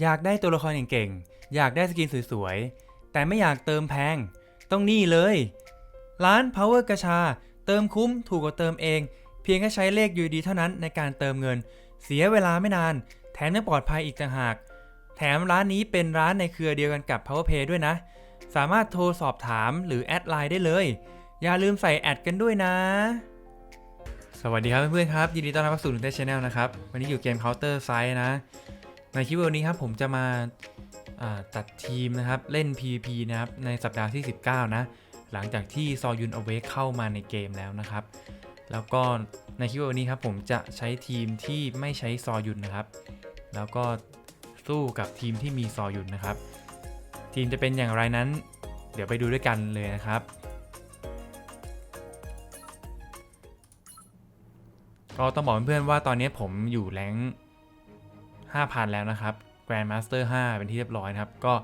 อยากได้ตัวละครเก่งๆ อยากได้สกินสวยๆ แต่ไม่อยากเติมแพง ต้องนี่เลย ร้าน Power กระชา เติมคุ้มถูกกว่าเติมเอง เพียงแค่ใช้เลข UD เท่านั้นในการเติมเงิน เสียเวลาไม่นาน แถมยังปลอดภัยอีกต่างหาก แถมร้านนี้เป็นร้านในเครือเดียวกันกับ PowerPay ด้วยนะ สามารถโทรสอบถามหรือแอดไลน์ได้เลย อย่าลืมใส่แอดกันด้วยนะสวัสดีครับเพื่อนๆครับ ยินดีต้อนรับเข้าสู่หนึ่งเต้ชแนลนะครับ วันนี้อยู่เกม Counter Strike นะ ในคลิปวิดีโอนี้ครับผมจะมาอ่าจัดทีมนะครับ เล่น PVP นะครับ ในสัปดาห์ที่ 19 นะ หลังจากที่ซอยุนอเวกเข้ามาในเกมแล้วนะครับ แล้วก็ในคลิปวิดีโอนี้ครับผมจะใช้ทีมที่ไม่ใช้ซอยุนนะครับ แล้วก็สู้กับทีมที่มีซอยุนนะครับ ทีมจะเป็นอย่างไรนั้น เดี๋ยวไปดูด้วยกันเลยนะครับ ก็ต้องบอกเพื่อนๆว่าตอนนี้ผมอยู่แรง 5,000 แล้วนะครับ Grand Master 5 เป็นที่เรียบร้อยนะครับ ก็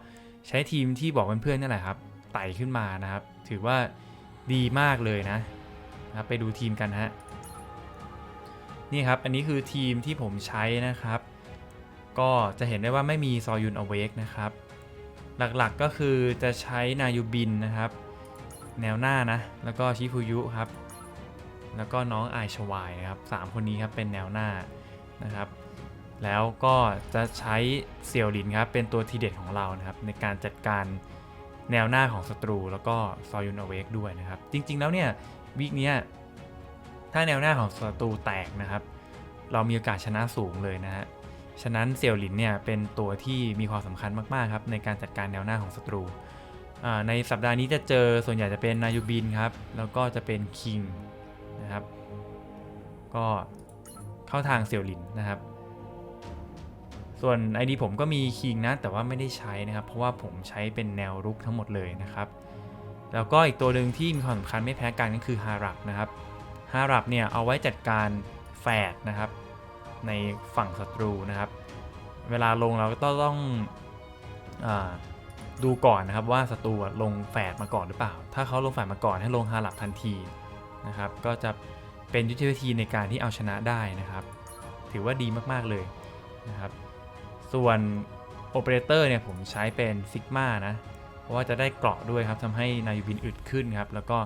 ใช้ทีมที่บอกเพื่อนๆนั่แหละครับ ไต่ขึ้นมานะครับ ถือว่าดีมากเลยนะนะครับ ไปดูทีมกันฮะ นี่ครับ อันนี้คือทีมที่ผมใช้นะครับ ก็จะเห็นได้ว่าไม่มีซอยุนอเวกนะครับ หลักๆก็คือจะใช้นายูบินนะครับ แนวหน้านะ แล้วก็ชิฟูยุครับ แล้วก็น้องไอชวายนะครับสามคนนี้ครับเป็นแนวหน้านะครับ แล้วก็จะใช้เซียวลินครับเป็นตัวทีเด็ดของเรานะครับในการจัดการแนวหน้าของศัตรูแล้วก็ซอยุนอเวกด้วยนะครับ จริงๆแล้วเนี่ยวีคเนี้ยถ้าแนวหน้าของศัตรูแตกนะครับ เรามีโอกาสชนะสูงเลยนะฮะฉะนั้นเซียวลินเนี่ยเป็นตัวที่มีความสำคัญมากๆครับในการจัดการแนวหน้าของศัตรู ในสัปดาห์นี้จะเจอส่วนใหญ่จะเป็นนายูบินครับแล้วก็จะเป็นคิงนะครับ ก็เข้าทางเซียวหลินนะครับ ส่วน ID ผมก็มีคิงนะ แต่ว่าไม่ได้ใช้นะครับ เพราะว่าผมใช้เป็นแนวรุกทั้งหมดเลยนะครับ แล้วก็อีกตัวหนึ่งที่มีความสำคัญไม่แพ้กันก็คือฮารับนะครับฮารับเนี่ยเอาไว้จัดการแฝดนะครับ ในฝั่งศัตรูนะครับ เวลาลงเราก็ต้องอดูก่อนนะครับว่าศัตรูลงแฝดมาก่อนหรือเปล่า ถ้าเขาลงแฝดมาก่อนให้ลงฮารับทันทีนะครับ ก็จะเป็นยุทธวิธีในการที่เอาชนะได้นะครับ ถือว่าดีมากๆเลยนะครับ ส่วนโอเปอเรเตอร์เนี่ยผมใช้เป็นซิกมานะ เพราะว่าจะได้เกราะด้วยครับทำให้นายูบินอึดขึ้นครับ แล้วก็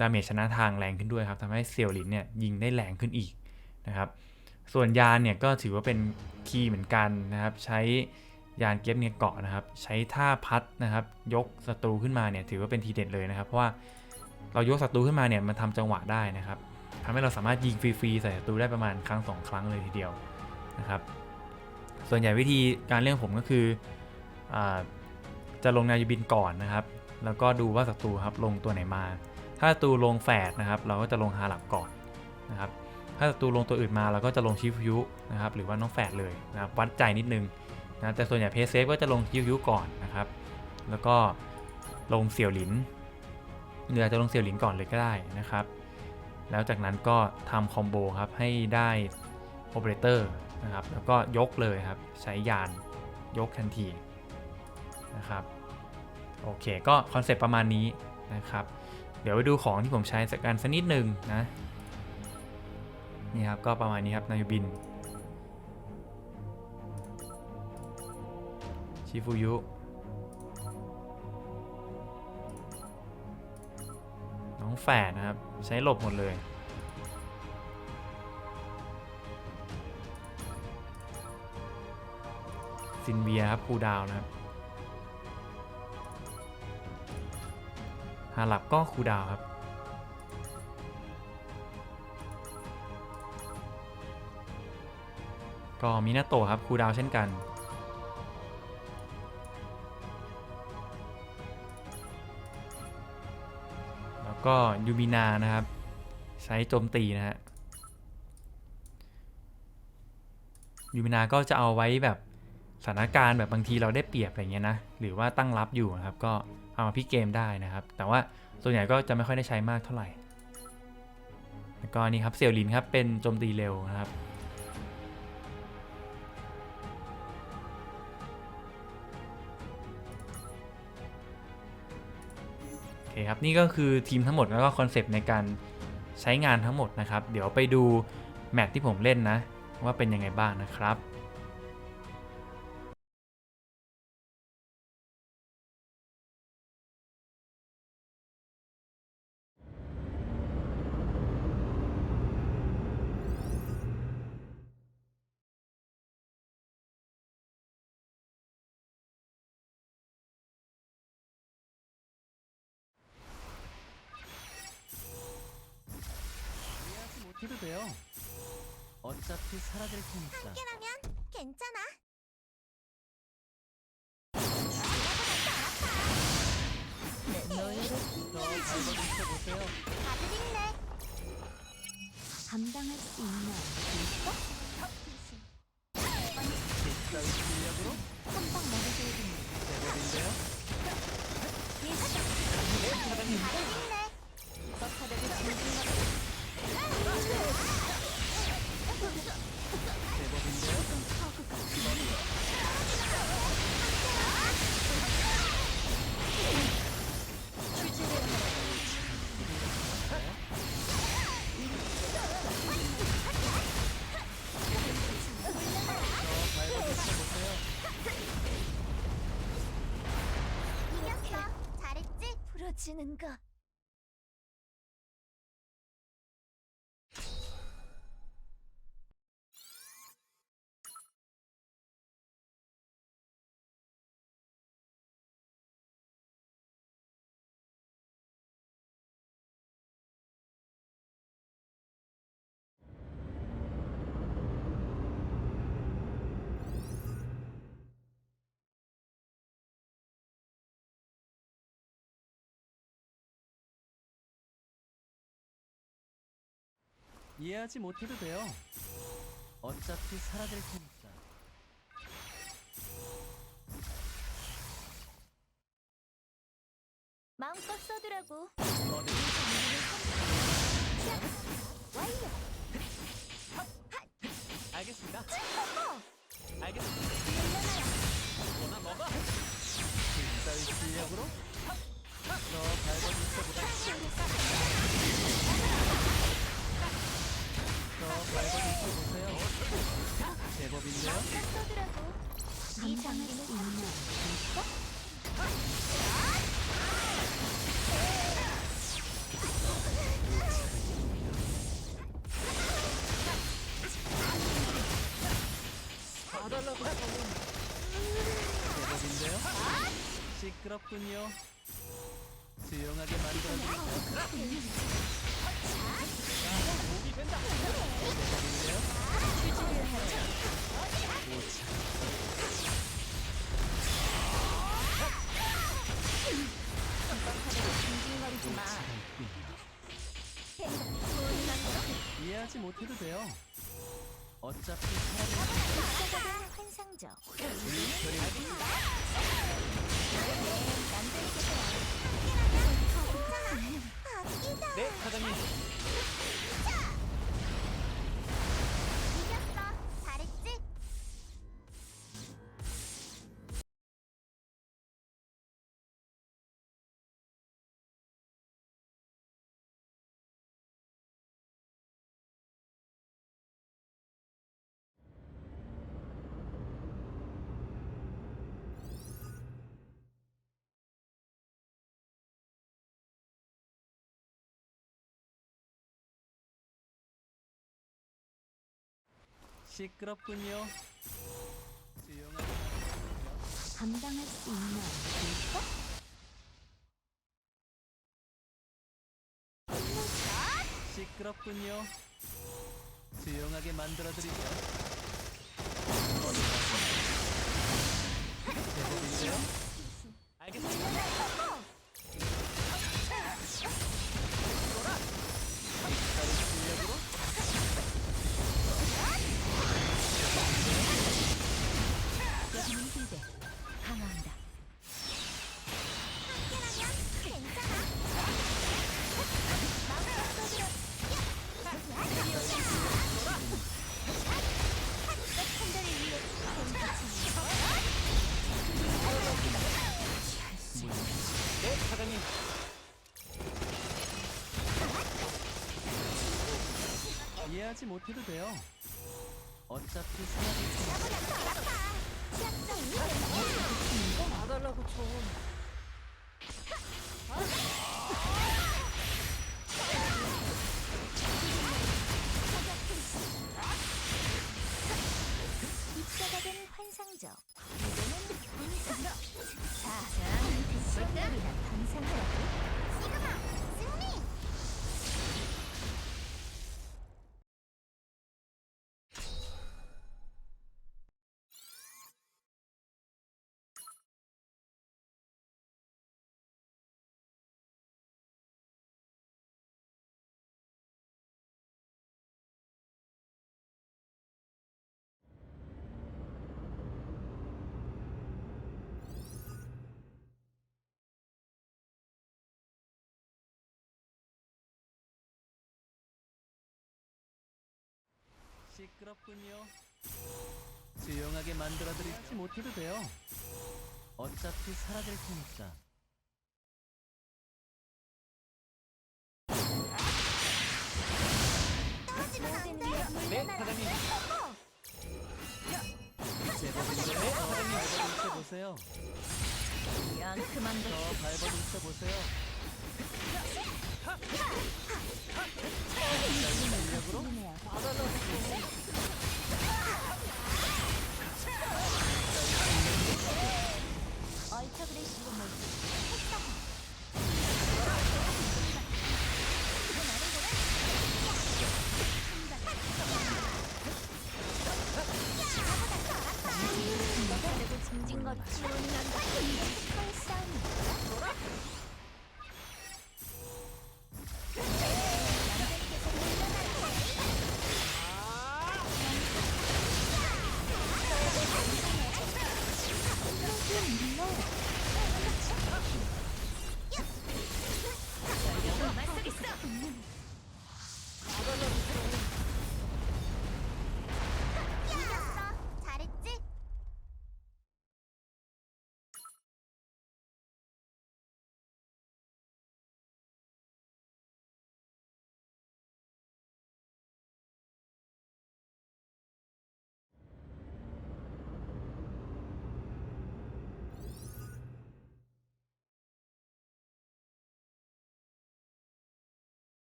ดาเมจชนะทางแรงขึ้นด้วยครับทำให้เซียวลินเนี่ยยิงได้แรงขึ้นอีกนะครับ ส่วนยานเนี่ยก็ถือว่าเป็นคีย์เหมือนกันนะครับ ใช้ยานเก็บเนี่ยเกาะนะครับ ใช้ท่าพัดนะครับ ยกศัตรูขึ้นมาเนี่ยถือว่าเป็นทีเด็ดเลยนะครับ เพราะว่าเรายกศัตรูขึ้นมาเนี่ยมันทำจังหวะได้นะครับทำให้เราสามารถยิงฟรีๆใส่ศัตรูได้ประมาณครั้งสองครั้งเลยทีเดียวนะครับ ส่วนใหญ่วิธีการเล่นผมก็คืออจะลงนายูบินก่อนนะครับ แล้วก็ดูว่าศัตรูครับลงตัวไหนมา ถ้าศัตรูลงแฝดนะครับ เราก็จะลงฮาหลับก่อนนะครับ ถ้าศัตรูลงตัวอื่นมาเราก็จะลงชิฟยุนะครับ หรือว่าน้องแฝดเลยนะครับวัดใจนิดนึงนะแต่ส่วนใหญ่เพย์เซฟก็จะลงชิฟยุก่อนนะครับ แล้วก็ลงเสี่ยวหลินหรืออาจจะลงเซียวหลินก่อนเลยก็ได้นะครับ แล้วจากนั้นก็ทำคอมโบครับให้ได้โอเปอเรเตอร์ นะครับ แล้วก็ยกเลยครับ ใช้ยานยกทันทีนะครับ โอเค ก็คอนเซปต์ประมาณนี้นะครับ เดี๋ยวไปดูของที่ผมใช้สักการสักนิดหนึ่งนะ นี่ครับ ก็ประมาณนี้ครับนายูบิน ชิฟูยุน้องแฝดนะครับ ใช้หลบหมดเลย ซินเวียครับคูดาวนะครับฮาลับก็คูดาวครับ ก็มินาโตะครับคูดาวเช่นกันแล้วก็ยูมินานะครับ ใช้โจมตีนะฮะยูมินาก็จะเอาไว้แบบ สถานการณ์แบบบางทีเราได้เปรียบอะไรเงี้ยนะหรือว่าตั้งรับอยู่นะครับก็เอามาพิเกมได้นะครับ แต่ว่าส่วนใหญ่ก็จะไม่ค่อยได้ใช้มากเท่าไหร่แล้วก็นี่ครับเซียวลินครับเป็นโจมตีเร็วนะครับโอเคครับนี่ก็คือทีมทั้งหมดแล้วก็คอนเซปต์ในการใช้งานทั้งหมดนะครับ เดี๋ยวไปดูแมตช์ที่ผมเล่นนะว่าเป็นยังไงบ้างนะครับ 어차피 사라질 테니까. 함께라면 괜찮아. 더 보세요. 다들 힘내. 감당할 수 있나? 실력으로 한방. 제법인데요. 다들. 덕하다고 진진하고 이겼어. 잘했지? 부러지는 거. 이해하지 못해도 돼요. 어차피 사라질 테니까. 마음껏 써두라고. 완료. 알겠습니다. 알겠습니다. 뭐나 먹어. 실력으로 더 밟아주셔 보세요. 더 밝아질 수 보세요. 제법인데요. 이 장르는 있나? 있어? 대박인데요? 시끄럽군요. 수용하게 만들어드릴게요. 자, 이해하지 못해도 돼요. 어차피 아끼다. 네, 사장님. 시끄럽군요. 감당할 수 있나? 시끄럽군요. 조용하게 만들어드리죠. 하지 못해도 돼요. 어차피 테니까. 나달라고 좀. 입자가 된 환상적. 이제는 환상. 자, 시간이나 탄생하라고. 시그마, 시끄럽군요. 조용하게 만들어드리지 못해도 돼요. 어차피 사라질 테니까. 떨어지면 안 돼. 네, 사장님. 제법인데, 네, 사장님 보세요. 양 그만 더 둬. 밟아도 보세요.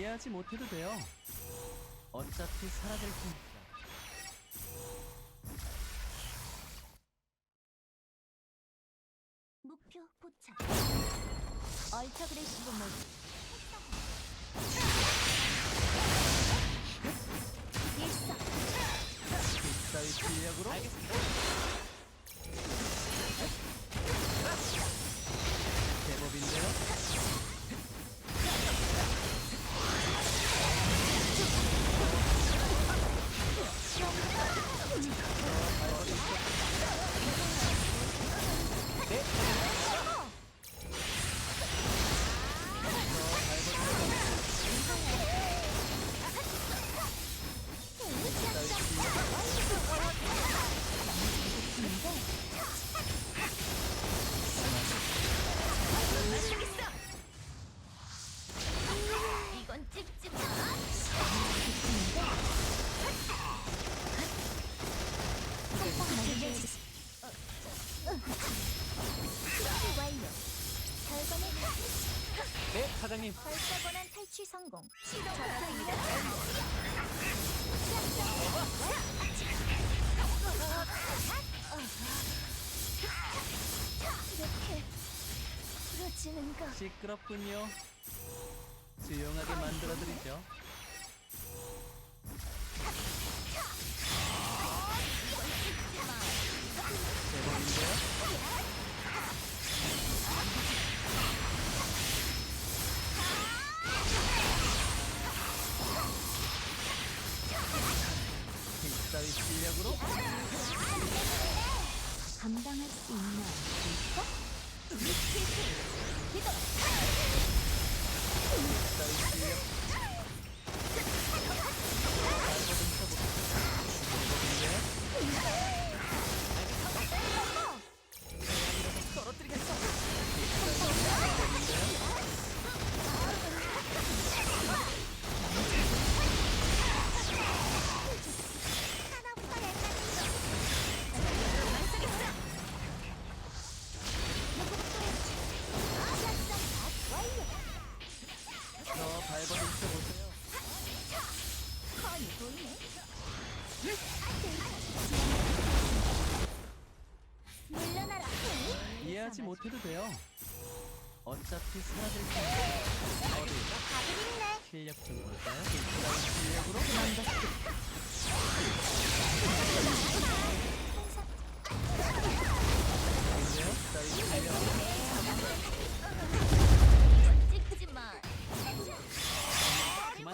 이해하지 못해도 돼요. 어차피 사라질 테니까. 목표 포착. 얼터그레시브 모드. 일사. 빗사위 실력으로 제법인데요. 시끄럽군요. 조용하게 만들어드리죠. 실력으로 감당할 수 있나? 미칠 기도. 너의 실력 좁혀도 돼요. 어차피 사라질 텐데. 어디 가드릴래. 실력 좀 볼까요? 실력으로 그만뒀어.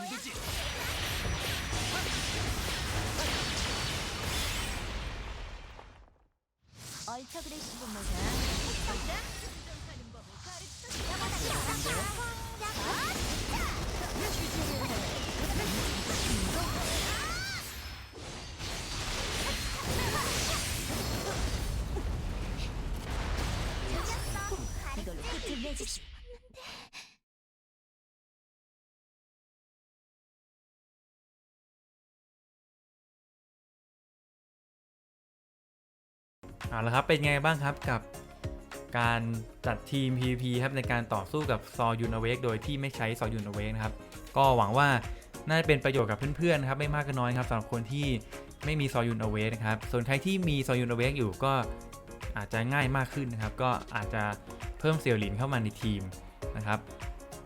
이제 얼척을 해주고 뭐가. 이걸로 끝을 내주시. เอาละครับ เป็นไงบ้างครับกับ การจัดทีม PVP ครับในการต่อสู้กับซอยูนเวกโดยที่ไม่ใช้ซอยูนเวกนะครับ ก็หวังว่าน่าจะเป็นประโยชน์กับเพื่อนๆครับไม่มากก็น้อยครับสำหรับคนที่ไม่มีซอยูนเวกนะครับส่วนใครที่มีซอยูนเวกอยู่ก็อาจจะง่ายมากขึ้นนะครับ ก็อาจจะเพิ่มเซียวหลินเข้ามาในทีมนะครับ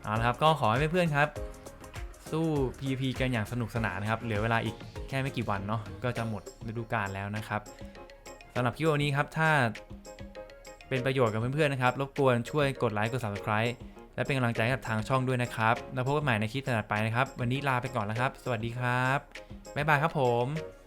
เอาละครับก็ขอให้เพื่อนๆครับ สู้ PVP กันอย่างสนุกสนานนะครับ เหลือเวลาอีกแค่ไม่กี่วันเนาะก็จะหมดฤดูกาลแล้วนะครับสำหรับคลิปวันนี้ครับถ้า เป็นประโยชน์กับเพื่อนๆนะครับ รบกวนช่วยกดไลค์กด subscribe และเป็นกำลังใจกับทางช่องด้วยนะครับ แล้วพบกันใหม่ในคลิปถัดไปนะครับ วันนี้ลาไปก่อนแล้วครับ สวัสดีครับ บ๊ายบายครับผม